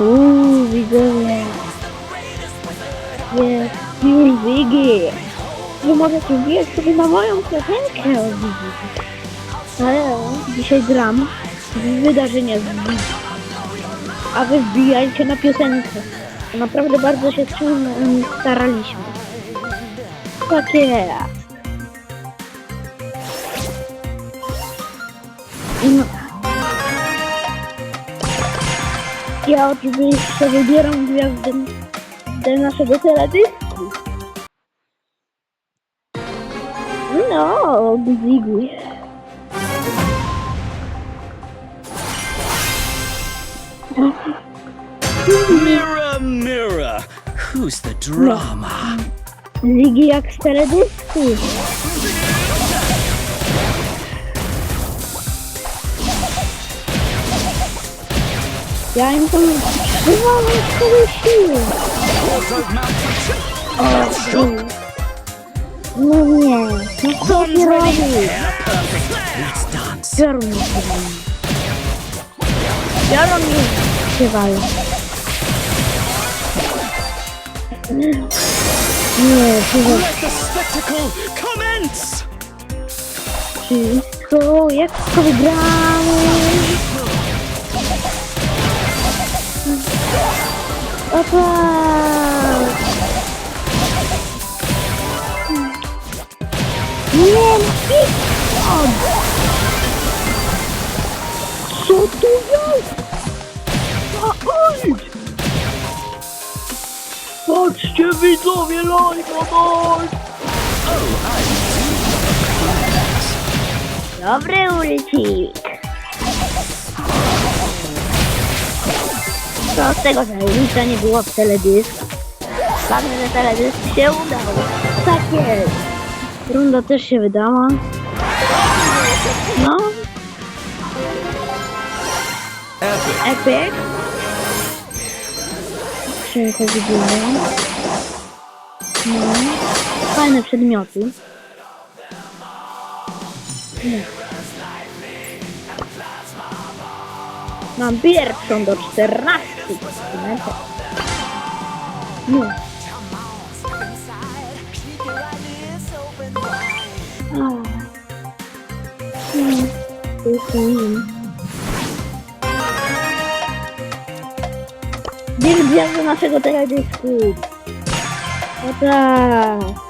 Uuu, widzowie. Jest już Ziggy. Wy możecie wbijać sobie na moją piosenkę o Ziggy. Ale dzisiaj gram w wydarzenia z Ziggy. A wy wbijajcie na piosenkę. Naprawdę bardzo się staraliśmy. Tak jest. No. Ja oczywiście wybieram gwiazdę do naszego teledysku. No, Ziggy. Mirror, mirror, who's the drama? Ziggy jak z teledysku. Ja im tam przywołam swoje siły. O, ty. No nie, no co ty robisz? Biorą mnie śpiewają. Biorą mnie śpiewają. Nie, chyba wszystko, jak wszystko wygramy. O tak. Nie, Co tu jest? A oj! Patrzcie widzowie, lajka daj! Dobry ulicik. Co z tego, że ulica nie było w teledysku? Ważne, że teledysk się udał. Tak jest. Runda też się wydała. No. Epic. Skrzynkę widzimy. No. Fajne przedmioty. Mam pierwszą do 14 centymetrów. No. No. Gdzie gwiazdy naszego teledysku? O tak.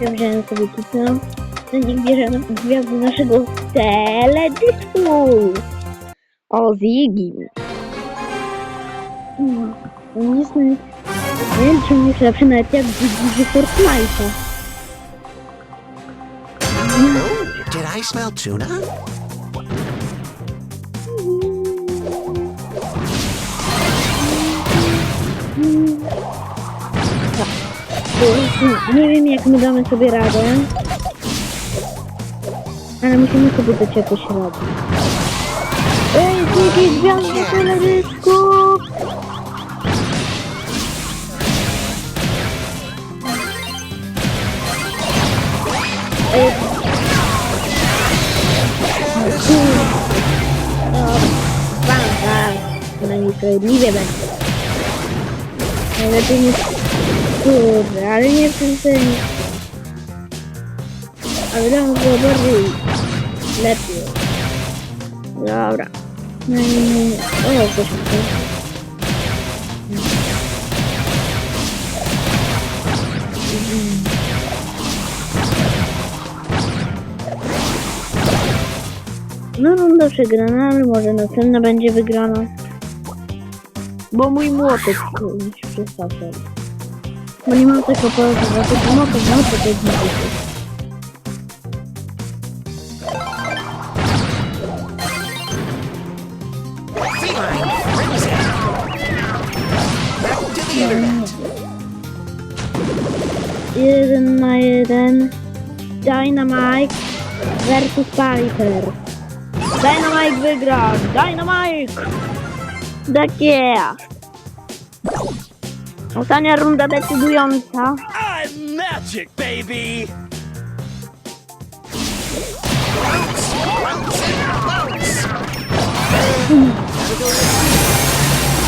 Ja wziąłem sobie kitę. Niech bierzemy gwiazdy naszego teledysku. O, Ziggy. No, on jest na... Nie wiem, czy on jest lepszy nawet jak Ziggy z Fortnite'a. Did I smell tuna? Nie wiem, jak my damy sobie radę. Ale musimy sobie dać jakoś radę. Ej, Ziggy, gwiazdy teledysku! Ej, No, bam, bam. Przynajmniej sprawiedliwie będzie. Najlepiej niż... Kurde, ale nie w tym sensie. Ale tam było bardziej... Lepiej. Dobra. No i... O, coś tutaj. No runda przegrana, ale może następna będzie wygrana. Bo mój młotek się przestał. Bo nie mam tego że to. Back to the internet. Jeden na jeden. Dynamite versus Piper. Dynamite wygra! Dynamite! Tak jest! Ostatnia runda decydująca. I'm magic, baby!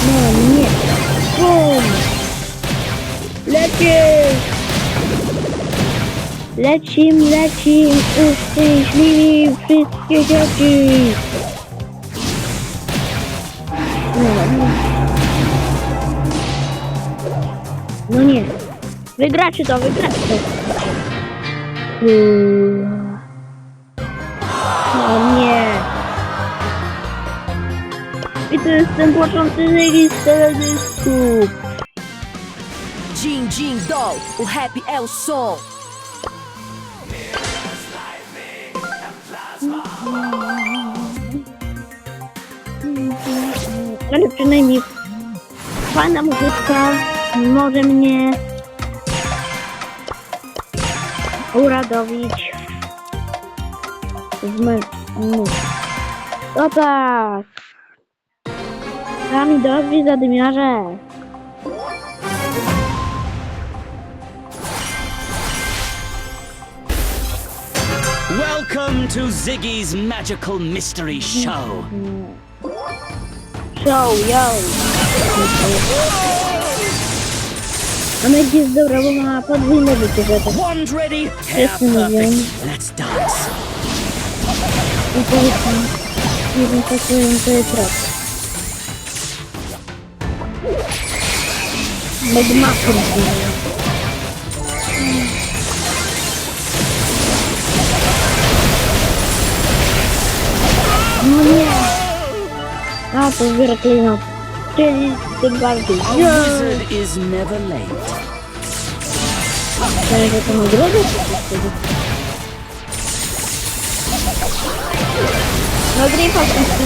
No nie. Bum! Lecisz! Lecim, lecim, uszczęśliwi wszystkie dzieci! No, no. Nie. Wygracie to, wygracie to. Hmm. O nie. I to jest ten płaczący Ziggy z teledysku. Jin Jin Doll, o Happy El Som. Ale przynajmniej fajna muzyczka może mnie uradowić z mu- To tak. Sami dobrzy zadymiarze. Welcome to Ziggy's Magical Mystery Show. Show, yo. A Meg jest dobra, bo ma podwójne bycie, że tak. Wand ready? Hair Yes, ma'am. perfect. Let's dance. I powiedzmy, nie wiem co to to jest rok. Meg ma podwójne. No nie. A, to zbiera klejnot. Czyli tym bardziej. A Yo! wizard is never late. Myślałem, że to nagroda czy coś wtedy. No gripa,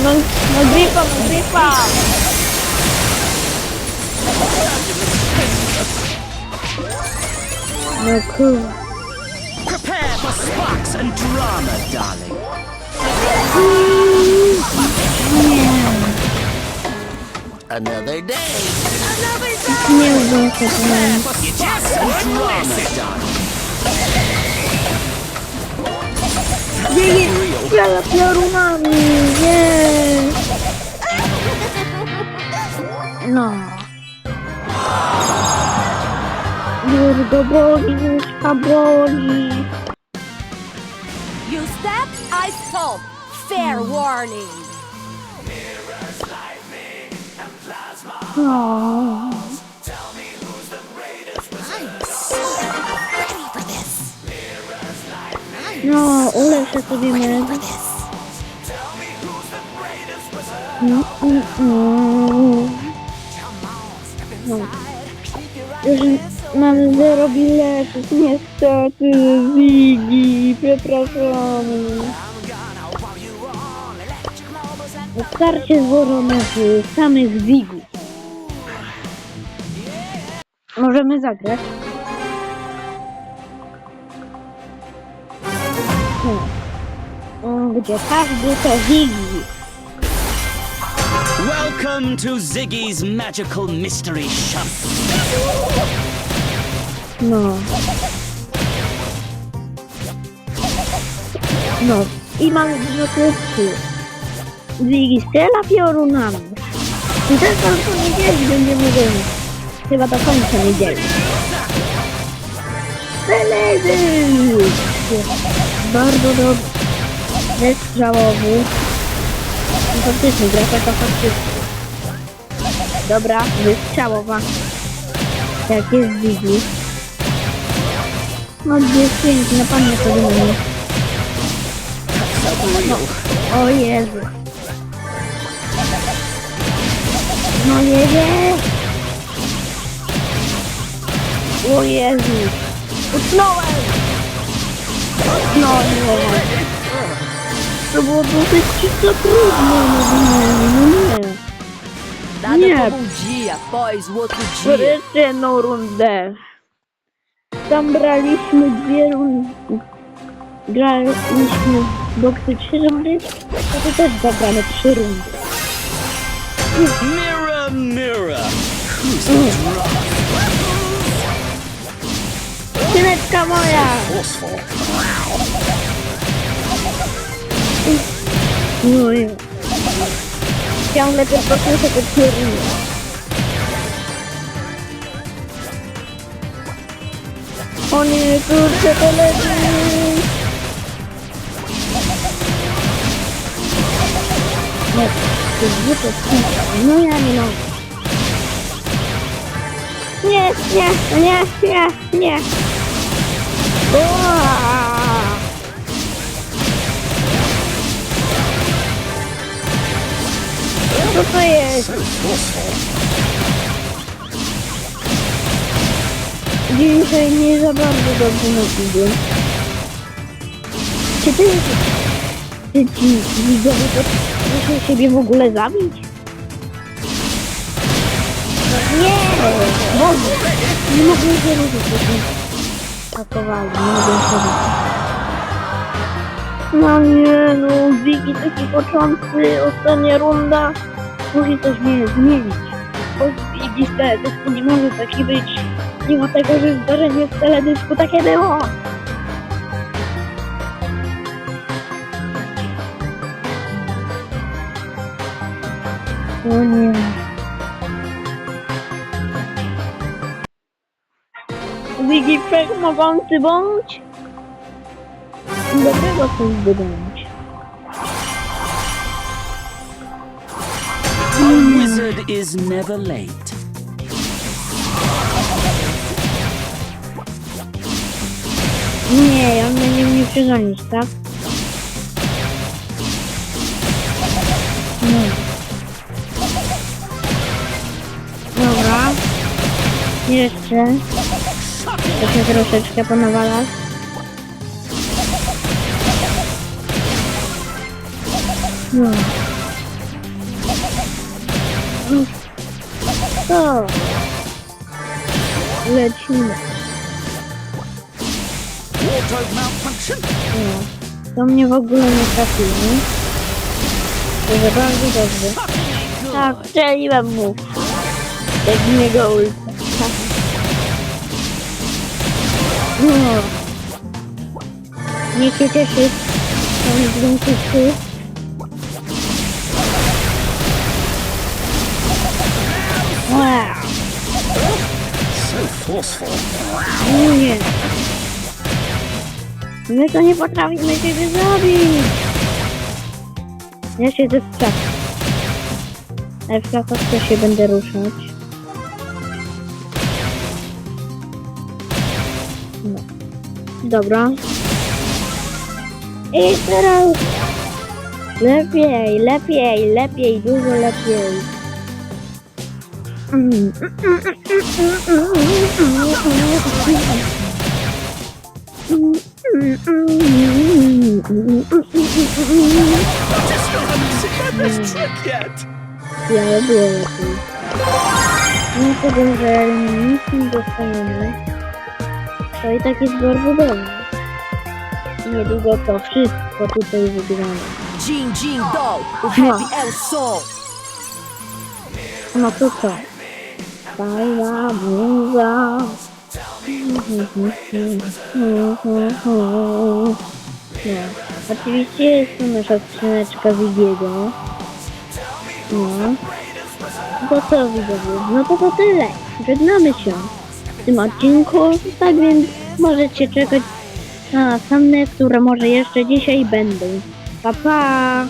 no, no gripa, no gripa! No kurwa. Prepare for sparks and drama, darling. Another day. Nie udało się to nam. Sparks and drama, darling. Dzieje strzela piorunami, nie! No. Już go boli, już go boli. You step, I stomp. Fair warning. No, ulepszę sobie meg. No, mm, mm. no. Już mamy zero biletów, niestety, Ziggy, przepraszamy. Starcie złożone z samych Zigów. Możemy zagrać. Hmm. Gdzie każdy to Ziggy. Welcome to Ziggy's Magical Mystery Show. No. No. I mamy dużo. Ziggy strzela piorunami. I ten sam co niedzieli będziemy. Chyba do końca niedzieli. Teledysk! Bardzo dobry. Bezstrzałowy. No faktycznie, grafika faktycznie. Dobra, wystrzałowa. Jak jest Ziggy. No gdzie pięknie, panie sobie na mnie. No, o Jezu. No nie wiem. O Jezu. Utknąłem. Utknąłem. To było dosyć czysto trudne. No nie, no nie. Nada Nie. como um dia após o outro dia. Wreszcie jedną rundę. Tam braliśmy dwie rundy. Graliśmy w boksy trzy rundy, to tu też zagramy trzy rundy. Mirror, mirror. Who's the drama? Syneczka moja! I... ciągle tylko słyszę te piernie. O nie, kurczę, to leci! Nie, to jest głupie, no ja nie mogę. Nie, nie, nie, nie, nie. Co to jest? Dzisiaj nie za bardzo dobrze napiłem. Czy ty, ty ci widzowie potrafią siebie w ogóle zabić? Nie! Boże! Nie mogę się ruszyć, atakowali, nie ruszyć. No nie no, Wiki taki początky, ostatnia runda. Musi coś mnie zmienić. Bo Wiki z teledysku nie może taki być. Mimo tego, że zdarzenie w teledysku takie było. O nie. Wiki wszechmogący bądź. Dlaczego chcesz wydać? A wizard is never late. Nie, on będzie mnie przegonić, tak? Nie. Dobra. Jeszcze. To się troszeczkę ponawala. No. To. Lecimy. Wardrobe malfunction? No. To mnie w ogóle nie trafiło. To bardzo dobrze. Tak, strzeliłem mu. Jak w niego ulta. No. Nie się cieszy. Tam dźwiękówki. Wow. So forceful. Nie. My to nie potrafimy ciebie zabić. Ja się ze strachu. Ale w krakowcu się będę ruszać. Dobra. I teraz... Lepiej, lepiej, lepiej, dużo lepiej. Trick yet. Ale było. Nie powiem, że nic nie dostaniemy. To i tak jest bardzo dobrze. Niedługo to wszystko tutaj wygramy. Jean Doll with Happy El Soul. No to co? Fajna muza. No. Oczywiście jest tu nasza skrzyneczka Wigiego. No. To co widzowie? No to to tyle. Żegnamy się tym odcinku. Tak więc możecie czekać na następne, które może jeszcze dzisiaj będą. Pa pa!